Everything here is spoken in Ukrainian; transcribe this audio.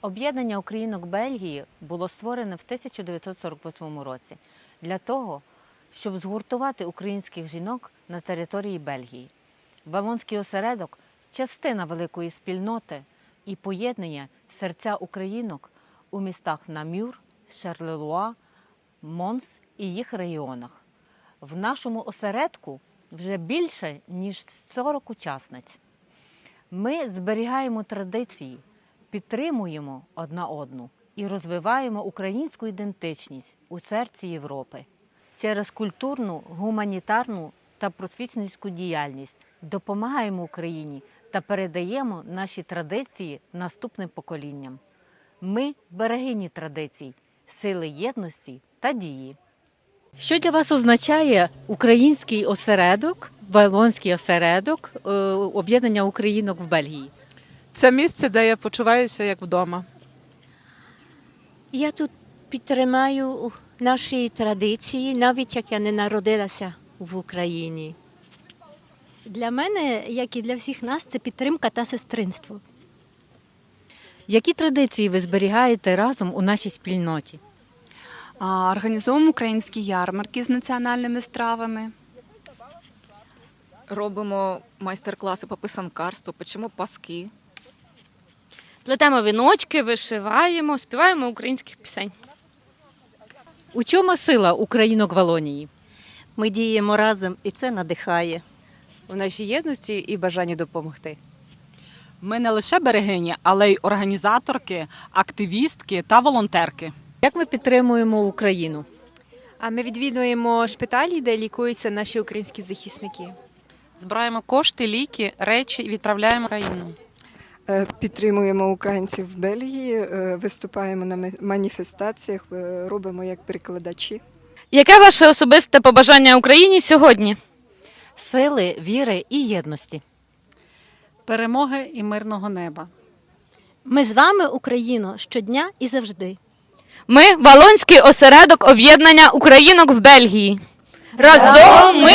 Об'єднання українок Бельгії було створене в 1948 році для того, щоб згуртувати українських жінок на території Бельгії. Валонський осередок частина великої спільноти і поєднує серця українок у містах Намюр, Шарлелуа, Монс і їх регіонах. В нашому осередку вже більше ніж 40 учасниць. Ми зберігаємо традиції, підтримуємо одна одну і розвиваємо українську ідентичність у серці Європи через культурну, гуманітарну та просвітницьку діяльність допомагаємо Україні та передаємо наші традиції наступним поколінням. Ми берегині традицій, сили єдності та дії. Що для вас означає український осередок, Вавилонський осередок е, об'єднання українок в Бельгії? Це місце, де я почуваюся як вдома. Я тут підтримаю наші традиції, навіть як я не народилася в Україні. Для мене, як і для всіх нас, це підтримка та сестринство. Які традиції ви зберігаєте разом у нашій спільноті? А, Організовуємо українські ярмарки з національними стравами. Робимо майстер-класи по писанкарству, печемо паски. Плетемо віночки, вишиваємо, співаємо українських пісень. У чому сила українок Валонії? Ми діємо разом, і це надихає. у нашій єдності і бажанні допомогти. Ми не лише берегині, але й організаторки, активістки та волонтерки. Як ми підтримуємо Україну? А ми відвідуємо шпиталі, де лікуються наші українські захисники. Збираємо кошти, ліки, речі і відправляємо в країну. Е, Підтримуємо українців в Бельгії, е, виступаємо на маніфестаціях, е, робимо як перекладачі. Яке ваше особисте побажання Україні сьогодні? Сили, віри і єдності. перемоги і мирного неба. Ми з вами, Україно, щодня і завжди. Ми Валонський осередок об'єднання українок в Бельгії. Разом ми